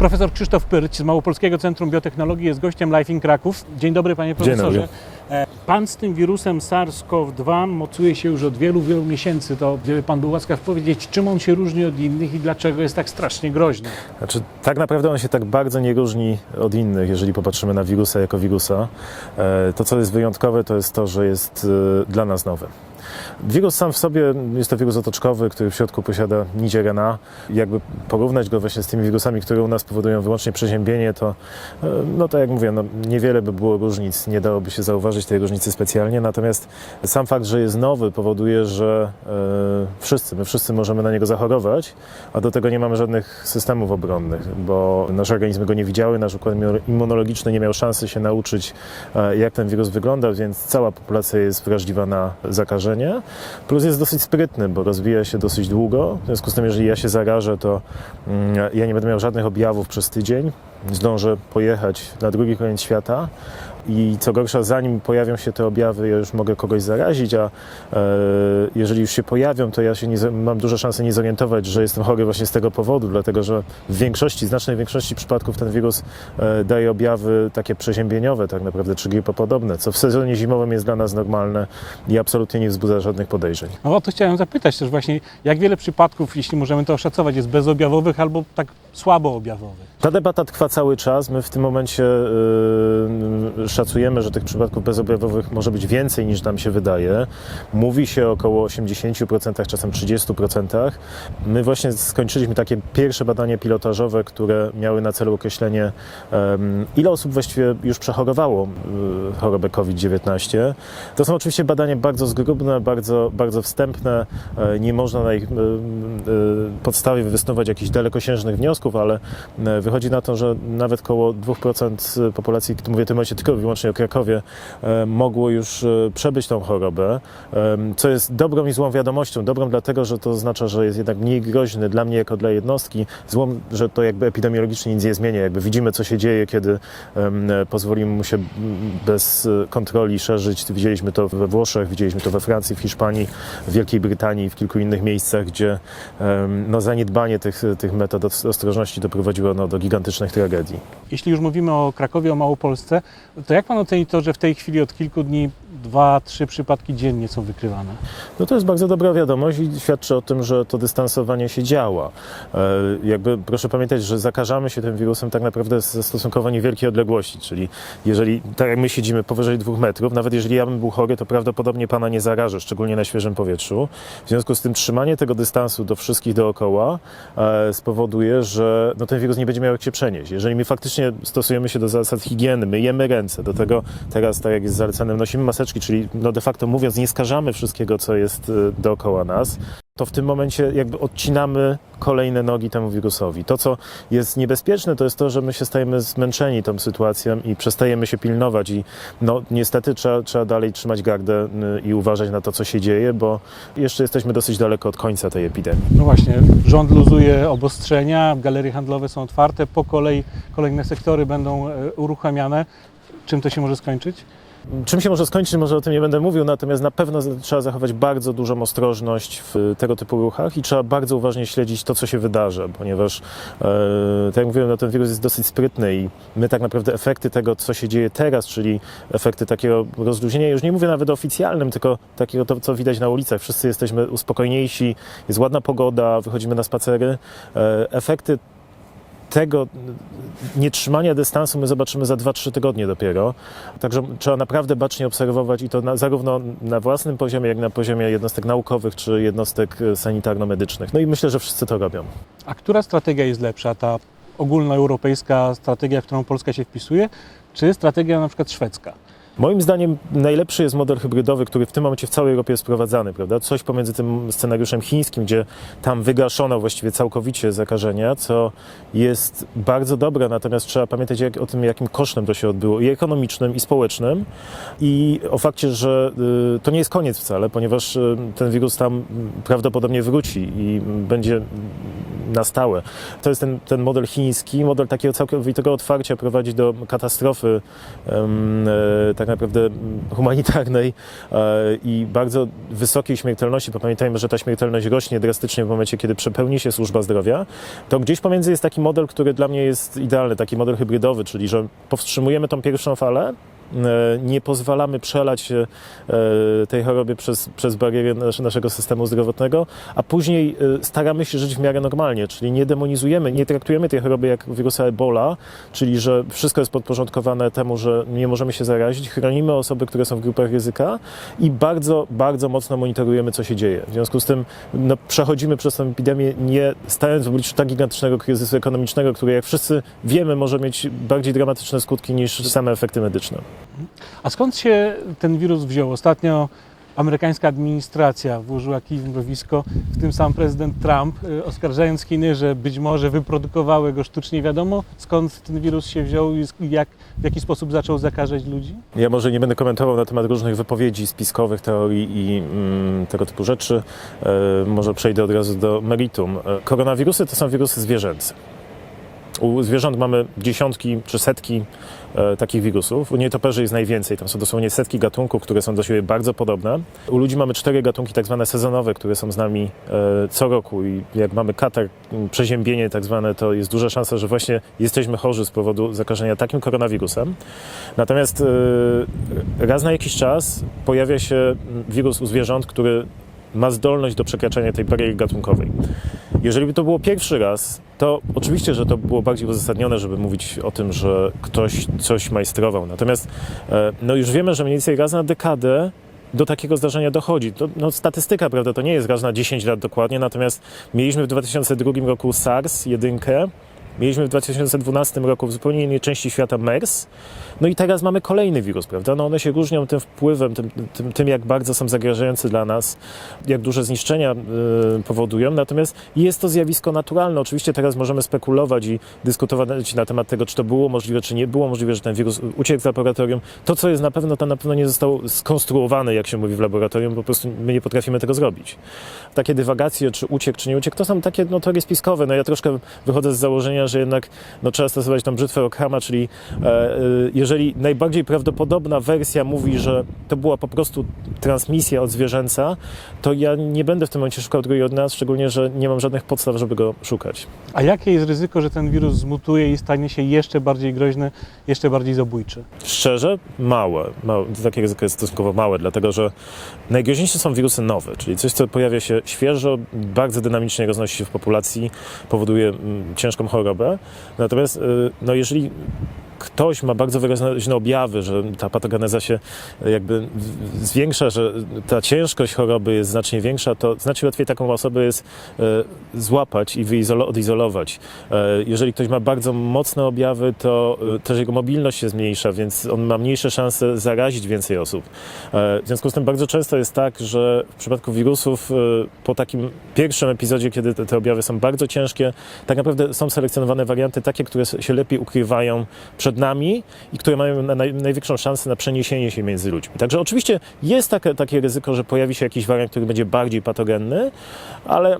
Profesor Krzysztof Pyrć z Małopolskiego Centrum Biotechnologii jest gościem Life in Kraków. Dzień dobry panie Dzień profesorze. dobry. E, Pan z tym wirusem SARS-CoV-2 mocuje się już od wielu, wielu miesięcy. To gdyby pan był łaskaw powiedzieć, czym on się różni od innych i dlaczego jest tak strasznie groźny? Znaczy, tak naprawdę on się tak bardzo nie różni od innych, jeżeli popatrzymy na wirusa jako wirusa. E, To, co jest wyjątkowe, to jest to, że jest e, dla nas nowy. Wirus sam w sobie jest to wirus otoczkowy, który w środku posiada nić RNA. Jakby porównać go właśnie z tymi wirusami, które u nas powodują wyłącznie przeziębienie, to e, no tak jak mówię, no, niewiele by było różnic, nie dałoby się zauważyć tej różnicy specjalnie, natomiast sam fakt, że jest nowy powoduje, że e, wszyscy, my wszyscy możemy na niego zachorować, a do tego nie mamy żadnych systemów obronnych, bo nasze organizmy go nie widziały, nasz układ immunologiczny nie miał szansy się nauczyć, e, jak ten wirus wygląda, więc cała populacja jest wrażliwa na zakażenie. Plus jest dosyć sprytny, bo rozwija się dosyć długo. W związku z tym, jeżeli ja się zarażę, to mm, ja nie będę miał żadnych objawów przez tydzień. Zdążę pojechać na drugi koniec świata. I co gorsza, zanim pojawią się te objawy, ja już mogę kogoś zarazić, a e, jeżeli już się pojawią, to ja się nie, mam duże szanse nie zorientować, że jestem chory właśnie z tego powodu, dlatego że w większości, znacznej większości przypadków ten wirus e, daje objawy takie przeziębieniowe, tak naprawdę, czy grypopodobne, co w sezonie zimowym jest dla nas normalne i absolutnie nie wzbudza żadnych podejrzeń. No o to chciałem zapytać też właśnie, jak wiele przypadków, jeśli możemy to oszacować, jest bezobjawowych albo tak słabo objawowych? Ta debata trwa cały czas. My w tym momencie yy, szacujemy, że tych przypadków bezobjawowych może być więcej niż nam się wydaje. Mówi się około 80%, czasem 30%. My właśnie skończyliśmy takie pierwsze badanie pilotażowe, które miały na celu określenie, ile osób właściwie już przechorowało y, chorobę COVID-19. To są oczywiście badania bardzo zgrubne, bardzo, bardzo wstępne. E, Nie można na ich y, y, podstawie wysnuwać jakichś dalekosiężnych wniosków, ale e, wychodzi na to, że nawet około 2% populacji, mówię w tym momencie tylko wyłącznie o Krakowie, e, mogło już e, przebyć tą chorobę, em, co jest dobrą i złą wiadomością. Dobrą dlatego, że to oznacza, że jest jednak mniej groźny dla mnie jako dla jednostki, złą, że to jakby epidemiologicznie nic nie zmienia. Jakby widzimy, co się dzieje, kiedy e, pozwolimy mu się bez e, kontroli szerzyć. Widzieliśmy to we Włoszech, widzieliśmy to we Francji, w Hiszpanii, w Wielkiej Brytanii, w kilku innych miejscach, gdzie no, zaniedbanie tych, tych metod os- ostrożności doprowadziło no, do gigantycznych tragedii. Jeśli już mówimy o Krakowie, o Małopolsce, to jak pan oceni to, że w tej chwili od kilku dni dwa, trzy przypadki dziennie są wykrywane? No to jest bardzo dobra wiadomość i świadczy o tym, że to dystansowanie się działa. E, jakby proszę pamiętać, że zakażamy się tym wirusem tak naprawdę ze stosunkowo niewielkiej odległości, czyli jeżeli, tak jak my siedzimy powyżej dwóch metrów, nawet jeżeli ja bym był chory, to prawdopodobnie pana nie zarażę, szczególnie na świeżym powietrzu. W związku z tym trzymanie tego dystansu do wszystkich dookoła e, spowoduje, że no, ten wirus nie będzie miał jak się przenieść. Jeżeli my faktycznie stosujemy się do zasad higieny, myjemy ręce, do tego teraz, tak jak jest zalecane, nosimy maseczki, czyli no de facto mówiąc, nie skażamy wszystkiego, co jest e, dookoła nas, to w tym momencie jakby odcinamy kolejne nogi temu wirusowi. To, co jest niebezpieczne, to jest to, że my się stajemy zmęczeni tą sytuacją i przestajemy się pilnować i no niestety trzeba, trzeba dalej trzymać gardę y, i uważać na to, co się dzieje, bo jeszcze jesteśmy dosyć daleko od końca tej epidemii. No właśnie, rząd luzuje obostrzenia, galerie handlowe są otwarte, po kolei kolejne sektory będą e, uruchamiane. Czym to się może skończyć? Czym się może skończyć, może o tym nie będę mówił, natomiast na pewno trzeba zachować bardzo dużą ostrożność w tego typu ruchach i trzeba bardzo uważnie śledzić to, co się wydarza, ponieważ, e, tak jak mówiłem, no, ten wirus jest dosyć sprytny i my tak naprawdę efekty tego, co się dzieje teraz, czyli efekty takiego rozluźnienia, już nie mówię nawet o oficjalnym, tylko takiego, to, co widać na ulicach. Wszyscy jesteśmy uspokojniejsi, jest ładna pogoda, wychodzimy na spacery. E, efekty tego nietrzymania dystansu my zobaczymy za 2-3 tygodnie dopiero. Także trzeba naprawdę bacznie obserwować i to na, zarówno na własnym poziomie, jak i na poziomie jednostek naukowych czy jednostek e, sanitarno-medycznych. No i myślę, że wszyscy to robią. A która strategia jest lepsza? Ta ogólnoeuropejska strategia, w którą Polska się wpisuje, czy strategia na przykład szwedzka? Moim zdaniem najlepszy jest model hybrydowy, który w tym momencie w całej Europie jest wprowadzany, prawda? Coś pomiędzy tym scenariuszem chińskim, gdzie tam wygaszono właściwie całkowicie zakażenia, co jest bardzo dobre, natomiast trzeba pamiętać jak, o tym, jakim kosztem to się odbyło, i ekonomicznym, i społecznym, i o fakcie, że y, to nie jest koniec wcale, ponieważ y, ten wirus tam prawdopodobnie wróci i będzie na stałe. To jest ten, ten model chiński, model takiego całkowitego otwarcia prowadzi do katastrofy e, tak naprawdę humanitarnej e, i bardzo wysokiej śmiertelności, bo pamiętajmy, że ta śmiertelność rośnie drastycznie w momencie, kiedy przepełni się służba zdrowia, to gdzieś pomiędzy jest taki model, który dla mnie jest idealny, taki model hybrydowy, czyli że powstrzymujemy tą pierwszą falę, nie pozwalamy przelać e, tej chorobie przez, przez bariery nas- naszego systemu zdrowotnego, a później e, staramy się żyć w miarę normalnie, czyli nie demonizujemy, nie traktujemy tej choroby jak wirusa Ebola, czyli że wszystko jest podporządkowane temu, że nie możemy się zarazić, chronimy osoby, które są w grupach ryzyka i bardzo, bardzo mocno monitorujemy, co się dzieje. W związku z tym no, przechodzimy przez tę epidemię nie stając w obliczu tak gigantycznego kryzysu ekonomicznego, który jak wszyscy wiemy może mieć bardziej dramatyczne skutki niż same efekty medyczne. A skąd się ten wirus wziął? Ostatnio amerykańska administracja włożyła kij w mrowisko, w tym sam prezydent Trump, y, oskarżając Chiny, że być może wyprodukowały go sztucznie. Wiadomo, skąd ten wirus się wziął i jak, w jaki sposób zaczął zakażać ludzi? Ja może nie będę komentował na temat różnych wypowiedzi spiskowych, teorii i mm, tego typu rzeczy. E, może przejdę od razu do meritum. E, koronawirusy to są wirusy zwierzęce. U zwierząt mamy dziesiątki czy setki takich wirusów. U nietoperzy jest najwięcej. Tam są dosłownie setki gatunków, które są do siebie bardzo podobne. U ludzi mamy cztery gatunki tak zwane sezonowe, które są z nami e, co roku i jak mamy katar, m, przeziębienie tak zwane, to jest duża szansa, że właśnie jesteśmy chorzy z powodu zakażenia takim koronawirusem. Natomiast e, raz na jakiś czas pojawia się mm, wirus u zwierząt, który ma zdolność do przekraczania tej bariery gatunkowej. Jeżeli by to było pierwszy raz, to oczywiście, że to było bardziej uzasadnione, żeby mówić o tym, że ktoś coś majstrował. Natomiast e, no już wiemy, że mniej więcej raz na dekadę do takiego zdarzenia dochodzi. To, no, statystyka, prawda, to nie jest raz na 10 lat dokładnie, natomiast mieliśmy w 2002 roku SARS, jedynkę, Mieliśmy w 2012 roku w zupełnie innej części świata MERS. No i teraz mamy kolejny wirus, prawda? No one się różnią tym wpływem, tym, tym, tym jak bardzo są zagrażające dla nas, jak duże zniszczenia y, powodują. Natomiast jest to zjawisko naturalne. Oczywiście teraz możemy spekulować i dyskutować na temat tego, czy to było możliwe, czy nie było możliwe, że ten wirus uciekł z laboratorium. To, co jest na pewno, to na pewno nie zostało skonstruowane, jak się mówi w laboratorium, po prostu my nie potrafimy tego zrobić. Takie dywagacje, czy uciekł, czy nie uciekł, to są takie no, teorie spiskowe. No ja troszkę wychodzę z założenia, że jednak no, trzeba stosować tą brzytwę Ockhama, czyli e, e, jeżeli najbardziej prawdopodobna wersja mówi, że to była po prostu transmisja od zwierzęca, to ja nie będę w tym momencie szukał drugiej od nas, szczególnie, że nie mam żadnych podstaw, żeby go szukać. A jakie jest ryzyko, że ten wirus zmutuje i stanie się jeszcze bardziej groźny, jeszcze bardziej zabójczy? Szczerze, małe. małe. Takie ryzyko jest stosunkowo małe, dlatego że najgroźniejsze są wirusy nowe, czyli coś, co pojawia się świeżo, bardzo dynamicznie roznosi się w populacji, powoduje mm, ciężką chorobę. Natomiast y, no, jeżeli ktoś ma bardzo wyraźne objawy, że ta patogeneza się jakby w- zwiększa, że ta ciężkość choroby jest znacznie większa, to znacznie łatwiej taką osobę jest e, złapać i odizolować. E, jeżeli ktoś ma bardzo mocne objawy, to e, też jego mobilność się zmniejsza, więc on ma mniejsze szanse zarazić więcej osób. E, w związku z tym bardzo często jest tak, że w przypadku wirusów e, po takim pierwszym epizodzie, kiedy te, objawy są bardzo ciężkie, tak naprawdę są selekcjonowane warianty takie, które się lepiej ukrywają przed nami i które mają na naj, największą szansę na przeniesienie się między ludźmi. Także oczywiście jest takie, takie ryzyko, że pojawi się jakiś wariant, który będzie bardziej patogenny, ale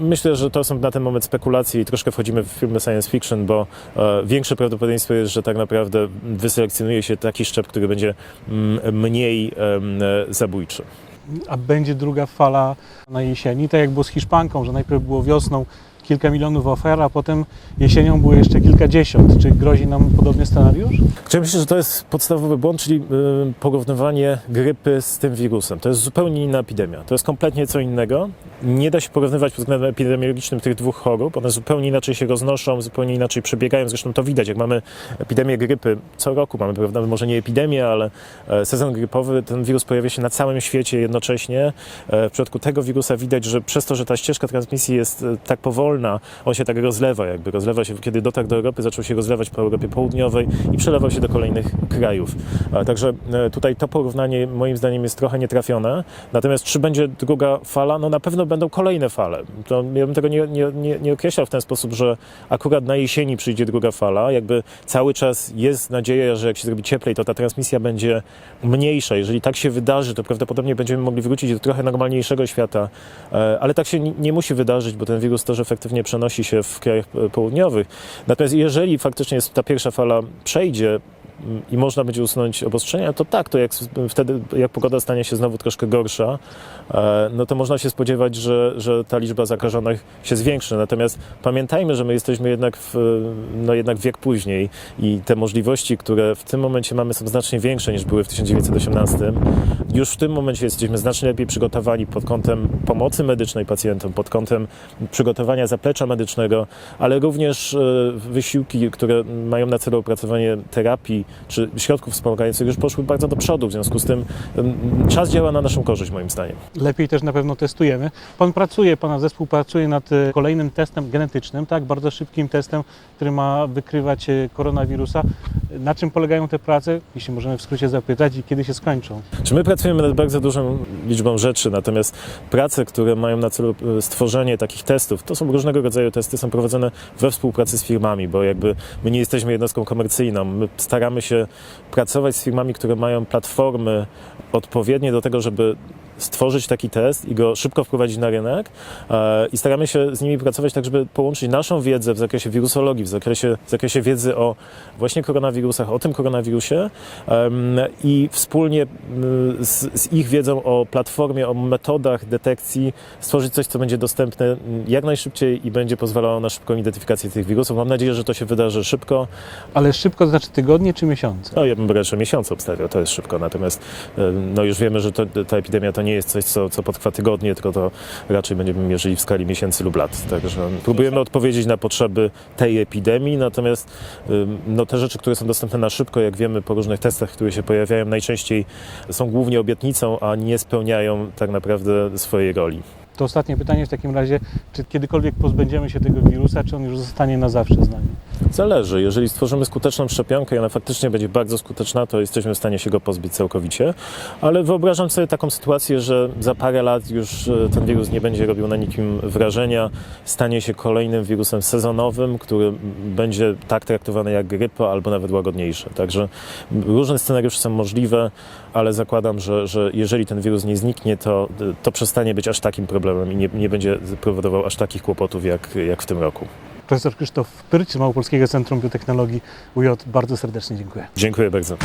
myślę, że to są na ten moment spekulacje i troszkę wchodzimy w filmy science fiction, bo e, większe prawdopodobieństwo jest, że tak naprawdę wyselekcjonuje się taki szczep, który będzie mm, mniej e, zabójczy. A będzie druga fala na jesieni, tak jak było z Hiszpanką, że najpierw było wiosną kilka milionów ofer, a potem jesienią było jeszcze kilkadziesiąt. Czy grozi nam podobny scenariusz? Ja myślę, że to jest podstawowy błąd, czyli y, porównywanie grypy z tym wirusem. To jest zupełnie inna epidemia. To jest kompletnie co innego. Nie da się porównywać pod względem epidemiologicznym tych dwóch chorób. One zupełnie inaczej się roznoszą, zupełnie inaczej przebiegają. Zresztą to widać, jak mamy epidemię grypy co roku, mamy prawda, może nie epidemię, ale e, sezon grypowy, ten wirus pojawia się na całym świecie jednocześnie. E, W przypadku tego wirusa widać, że przez to, że ta ścieżka transmisji jest e, tak powolna, on się tak rozlewa, jakby rozlewa się, kiedy dotarł do Europy, zaczął się rozlewać po Europie Południowej i przelewał się do kolejnych krajów. Także tutaj to porównanie moim zdaniem jest trochę nietrafione. Natomiast czy będzie druga fala? No na pewno będą kolejne fale. To ja bym tego nie, nie, nie, określał w ten sposób, że akurat na jesieni przyjdzie druga fala. Jakby cały czas jest nadzieja, że jak się zrobi cieplej, to ta transmisja będzie mniejsza. Jeżeli tak się wydarzy, to prawdopodobnie będziemy mogli wrócić do trochę normalniejszego świata. E, Ale tak się nie- musi wydarzyć, bo ten wirus też efektywnie przenosi się w krajach e, południowych. Natomiast jeżeli faktycznie ta pierwsza fala przejdzie, i można będzie usunąć obostrzenia, to tak, to jak wtedy, jak pogoda stanie się znowu troszkę gorsza, e, no to można się spodziewać, że, że ta liczba zakażonych się zwiększy. Natomiast pamiętajmy, że my jesteśmy jednak w, no jednak wiek później i te możliwości, które w tym momencie mamy są znacznie większe niż były w 1918. Już w tym momencie jesteśmy znacznie lepiej przygotowani pod kątem pomocy medycznej pacjentom, pod kątem przygotowania zaplecza medycznego, ale również e, wysiłki, które mają na celu opracowanie terapii czy środków wspomagających już poszły bardzo do przodu. W związku z tym czas działa na naszą korzyść moim zdaniem. Lepiej też na pewno testujemy. Pan pracuje, Pana zespół pracuje nad e, kolejnym testem genetycznym, tak? Bardzo szybkim testem, który ma wykrywać e, koronawirusa. Na czym polegają te prace, jeśli możemy w skrócie zapytać, i kiedy się skończą? Czy my pracujemy nad bardzo dużą liczbą rzeczy, natomiast prace, które mają na celu e, stworzenie takich testów, to są różnego rodzaju testy, są prowadzone we współpracy z firmami, bo jakby my nie jesteśmy jednostką komercyjną. My staramy się pracować z firmami, które mają platformy odpowiednie do tego, żeby stworzyć taki test i go szybko wprowadzić na rynek e, i staramy się z nimi pracować tak, żeby połączyć naszą wiedzę w zakresie wirusologii, w zakresie, w zakresie wiedzy o właśnie koronawirusach, o tym koronawirusie i wspólnie m, z, z ich wiedzą o platformie, o metodach detekcji stworzyć coś, co będzie dostępne m, jak najszybciej i będzie pozwalało na szybką identyfikację tych wirusów. Mam nadzieję, że to się wydarzy szybko. Ale szybko to znaczy tygodnie czy miesiące? No ja bym raczej miesiące obstawiał, to jest szybko. Natomiast no już wiemy, że to, ta epidemia to nie jest coś, co, co potrwa tygodnie, tylko to raczej będziemy mierzyli w skali miesięcy lub lat. Także próbujemy odpowiedzieć na potrzeby tej epidemii, natomiast no, te rzeczy, które są dostępne na szybko, jak wiemy po różnych testach, które się pojawiają, najczęściej są głównie obietnicą, a nie spełniają tak naprawdę swojej roli. To ostatnie pytanie w takim razie, czy kiedykolwiek pozbędziemy się tego wirusa, czy on już zostanie na zawsze z nami? Zależy. Jeżeli stworzymy skuteczną szczepionkę i ona faktycznie będzie bardzo skuteczna, to jesteśmy w stanie się go pozbyć całkowicie. Ale wyobrażam sobie taką sytuację, że za parę lat już e, ten wirus nie będzie robił na nikim wrażenia, stanie się kolejnym wirusem sezonowym, który będzie tak traktowany jak grypa albo nawet łagodniejszy. Także różne scenariusze są możliwe, ale zakładam, że, że jeżeli ten wirus nie zniknie, to, to przestanie być aż takim problemem i nie, nie będzie powodował aż takich kłopotów jak, jak w tym roku. Profesor Krzysztof Pyrć z Małopolskiego Centrum Biotechnologii UJ, bardzo serdecznie dziękuję. Dziękuję bardzo.